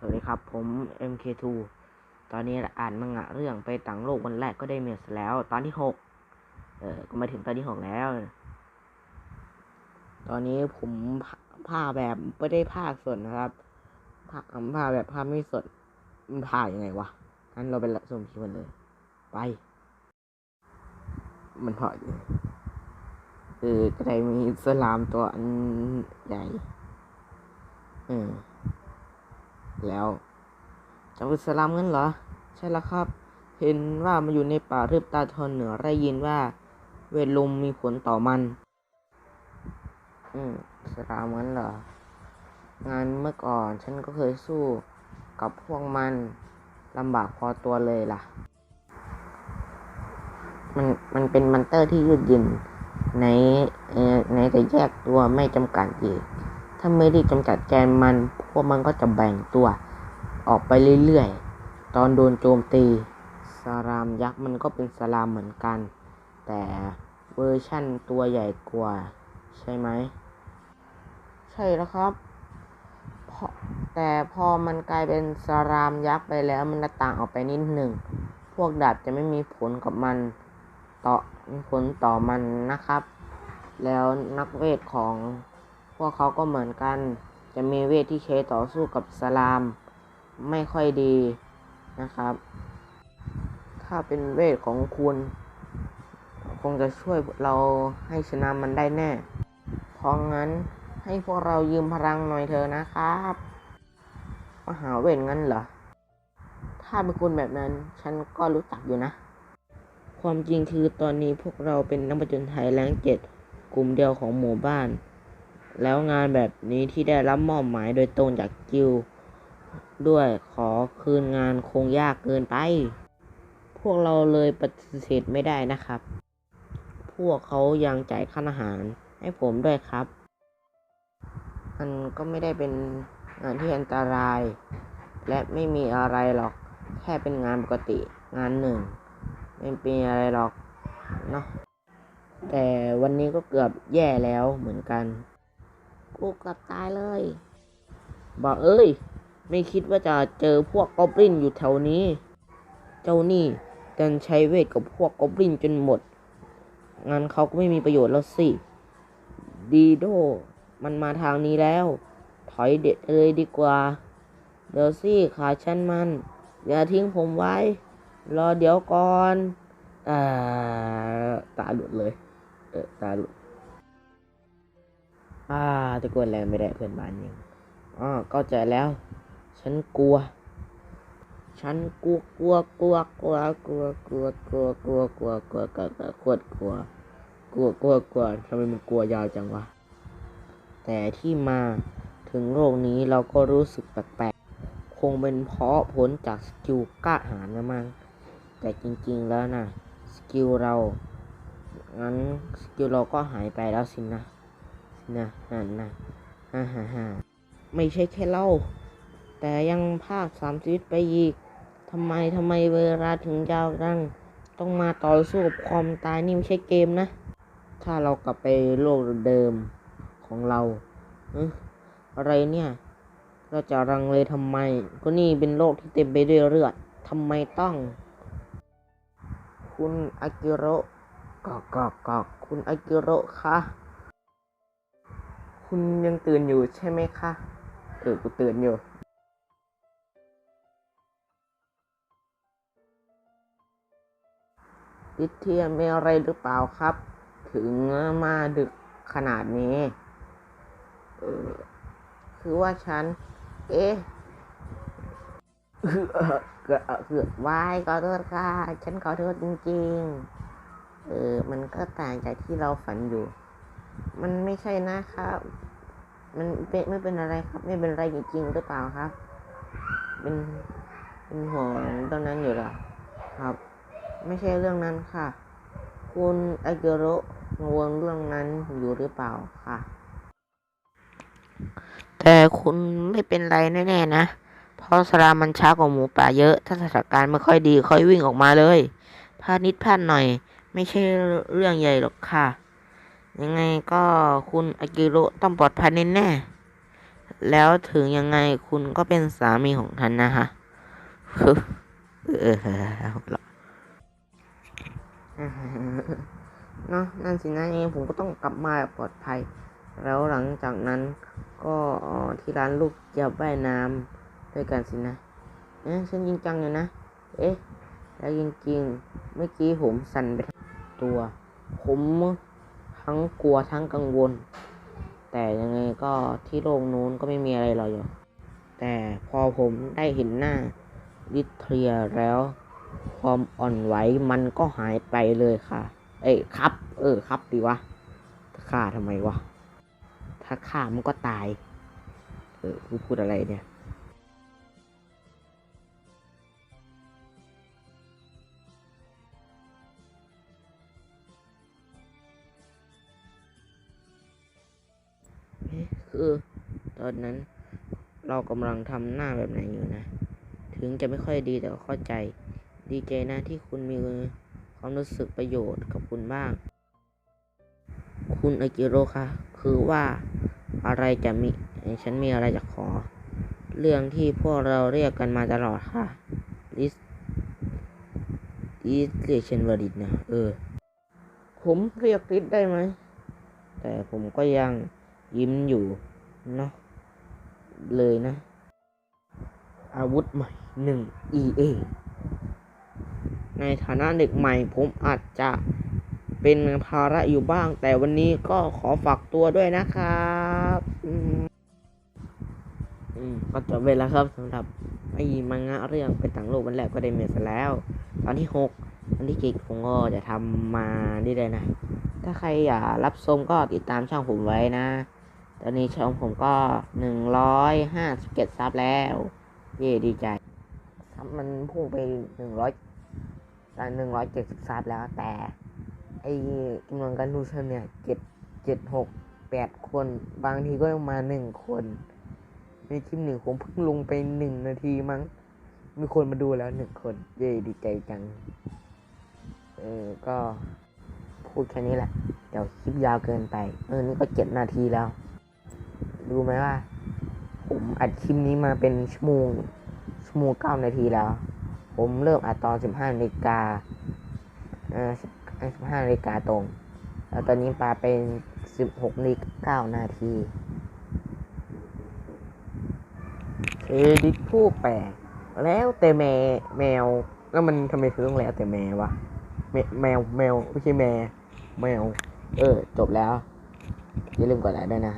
สวัสดีครับ ผม MK2 ตอนนี้อ่านมังงะเรื่องไปต่างโลกวันแรกก็ได้เมสแล้ว ตอนที่หกเออก็มาถึงตอนที่หกแล้ว ตอนนี้ผมผ้าแบบไม่ได้ผ้าสดนะครับผ้าผ้าแบบผ้าไม่สด มันผ้ายังไงวะงั้นเราไปละสมพีมันเลย ไป มันพออยู่เออก็ได้มีสลามตัวอันใหญ่เออ แล้วจะเป็นสลามงั้นเหรอ ใช่แล้วครับ เห็นว่ามันอยู่ในป่ารืบตาทนเหนือได้ยินว่า เวทลมมีผลต่อมัน อืมสลามงั้นเหรองานเมื่อก่อนฉันก็เคยสู้กับพวกมันลำบากพอตัวเลยล่ะ มันมันเป็นมันเตอร์ที่ยืดหยุ่นในในแต่แยกตัวไม่จำกัดอีก ถ้าไม่ได้จำกัดแกนมัน พวกมันก็จะแบ่งตัว ออกไปเรื่อยๆ ตอนโดนโจมตีสลามยักษ์มันก็เป็นสลามเหมือนกัน แต่เวอร์ชั่นตัวใหญ่กว่า ใช่ไหม ใช่แล้วครับ แต่พอมันกลายเป็นสลามยักษ์ไปแล้วมันจะต่างออกไปนิดหนึ่ง พวกดาบจะไม่มีผลกับมันต่อมีผลต่อมันนะครับ แล้วนักเวทของพวกเขาก็เหมือนกัน จะมีเวทที่ใช้ต่อสู้กับสลาม ไม่ค่อยดีนะครับ ถ้าเป็นเวทของคุณ คงจะช่วยเราให้ชนะมันได้แน่ เพราะงั้นให้พวกเรายืมพลังหน่อยเถอะนะครับมหาเวทงั้นเหรอ ถ้าเป็นคุณแบบนั้น ฉันก็รู้จักอยู่นะ ความจริงคือตอนนี้พวกเราเป็นนักประจนไทยแรงเจ็ดกลุ่มเดียวของหมู่บ้าน แล้วงานแบบนี้ที่ได้รับมอบหมายโดยตรงจากกิลด้วยขอคืนงานคงยากเกินไป พวกเราเลยปฏิเสธไม่ได้นะครับ พวกเขายังจ่ายค่าอาหารให้ผมด้วยครับ มันก็ไม่ได้เป็นงานที่อันตราย และไม่มีอะไรหรอก แค่เป็นงานปกติงานหนึ่ง ไม่เป็นอะไรหรอกเนาะแต่วันนี้ก็เกือบแย่แล้วเหมือนกัน กูเกือบตายเลยบอกเอ้ย ไม่คิดว่าจะเจอพวกกอบลินอยู่แถวนี้ เจ้านี่ดันใช้เวทกับพวกกอบลินจนหมด งั้นเขาก็ไม่มีประโยชน์แล้วสิ ดีโด มันมาทางนี้แล้ว ถอยเด็ดเลยดีกว่า เดี๋ยวสิขาฉันมัน อย่าทิ้งผมไว้ รอเดี๋ยวก่อน อ่า ตาหลุดเลย เออตาหลุด อ่าตะโกนแรงไม่ได้เพื่อนบ้านยิงอ๋อเข้าใจแล้ว ฉันกลัว ฉันกลัวกลัวกลัวกลัวกลัวกลัวกลัวกลัวกลัวกลัวกลัวกลัวโคตรกลัวกลัวกลัวกลัวทำไมมันกลัวยาวจังวะแต่ที่มาถึงโลกนี้เราก็รู้สึกแปลกๆ คงเป็นเพราะผลจากสกิลกล้าหาญนะมั้งแต่จริงๆแล้วนะสกิลเรา งั้นสกิลเราก็หายไปแล้วสินะ นะนั่นนะฮ่าฮ่าฮ่าไม่ใช่แค่เล่า แต่ยังภาคสามชีวิตไปอีกทำไมทำไมเวลาถึงยาวจังต้องมาต่อสู้กับความตายนี่ไม่ใช่เกมนะ ถ้าเรากลับไปโลกเดิมของเราเอ๊ะอะไรเนี่ย เราจะรังเลยทำไม ก็นี่เป็นโลกที่เต็มไปด้วยเลือดทำไมต้อง คุณอากิโระกอกกอกกอกคุณอากิโระคะ คุณยังตื่นอยู่ใช่ไหมคะ เออ กูตื่นอยู่ ติดเทียมมีอะไรหรือเปล่าครับ ถึงมาดึกขนาดนี้ เออ คือว่าฉัน เอ๊ะเออเออเออคือวายขอโทษค่ะ ฉันขอโทษจริงๆ เออ มันก็ต่างจากที่เราฝันอยู่ มันไม่ใช่นะครับ มันเป็นไม่เป็นอะไรครับ ไม่เป็นไรจริงๆหรือเปล่าครับ เป็นเป็นห่วงตรงนั้นอยู่หรอครับ ไม่ใช่เรื่องนั้นค่ะ คุณอากิโรกังวลเรื่องนั้นอยู่หรือเปล่าค่ะ แต่คุณไม่เป็นไรแน่ๆนะเพราะสลามมันช้ากว่าหมูป่าเยอะ ถ้าสถานการณ์ไม่ค่อยดีค่อยวิ่งออกมาเลยพลาดนิดพลาดหน่อย ไม่ใช่เรื่องใหญ่หรอกค่ะ ยังไงก็คุณอากิโรต้องปลอดภัยแน่ๆแล้วถึงยังไงคุณก็เป็นสามีของฉันนะฮะเออเอาละเนาะนั่นสินะยังผมก็ต้องกลับมาปลอดภัย แล้วหลังจากนั้นก็ที่ร้านลูกจะว่ายน้ำด้วยกันสินะ เอ๊ะฉันจริงจังอยู่นะ เอ๊ะ แล้วจริงๆเมื่อกี้ผมสั่นไปทั้งตัว ผม ทั้งกลัวทั้งกังวล แต่ยังไงก็ที่โลกนู้นก็ไม่มีอะไรหรอกอยู่แต่พอผมได้เห็นหน้าลิเทียแล้ว ความอ่อนไหวมันก็หายไปเลยค่ะ เอ้ยครับ เออครับดีวะฆ่าทำไมวะ ถ้าฆ่ามันก็ตาย เออพูดอะไรเนี่ย คือ ตอนนั้นเรากำลังทำหน้าแบบไหนอยู่นะ ถึงจะไม่ค่อยดีแต่ก็เข้าใจ ดีใจนะที่คุณมีความรู้สึกประโยชน์กับคุณบ้าง คุณอากิโร่คะคือว่าอะไรจะมี ฉันมีอะไรจะขอ เรื่องที่พวกเราเรียกกันมาตลอดค่ะลิสลิสเรียกฉันว่าดิดนะเออ ผมเรียกลิสได้ไหม แต่ผมก็ยังยิ้มอยู่ เนาะเลยนะ อาวุธใหม่หนึ่ง EA ในฐานะเด็กใหม่ผมอาจจะเป็นภาระอยู่บ้าง แต่วันนี้ก็ขอฝากตัวด้วยนะครับอืมก็จบไปแล้วครับสำหรับไอ้มังงะเรื่องไปต่างโลกวันแรกก็ได้เมสแล้ว ตอนที่หกตอนที่เจ็ดผมก็จะทำมานี่เลยนะ ถ้าใครอยากรับชมก็ติดตามช่องผมไว้นะ ตอนนี้ช่องผมก็หนึ่งร้อยห้าสิบเจ็ดซับแล้ว เย่ดีใจซับมันพุ่งไปหนึ่งร้อยหนึ่งร้อยเจ็ดสิบซับแล้วแต่ไอ้จำนวนการดูชมเนี่ยเจ็ดเจ็ดหกแปดคน บางทีก็มาหนึ่งคน ในคลิปหนึ่งผมเพิ่งลงไปหนึ่งนาทีมั้ง มีคนมาดูแล้วหนึ่งคน เย่ดีใจจัง เออ ก็พูดแค่นี้แหละ เดี๋ยวคลิปยาวเกินไป เออ นี่ก็เจ็ดนาทีแล้ว ดูไหมว่า ผมอัดคลิปนี้มาเป็นชั่วโมงชั่วโมงเก้านาทีแล้ว ผมเริ่มอัดตอนสิบห้านาฬิกาเออสิบห้านาฬิกาตรง แล้วตอนนี้ปาเป็นสิบหกนาฬิกาเก้านาทีเอดิทผู้แปลกแล้วแต่แมวแมว แล้วมันทำไมถึงต้องแล้วแต่แมววะแมแมวแมวไม่ใช่แมวแมว เออ จบแล้ว อย่าลืมกดไลค์ด้วยนะ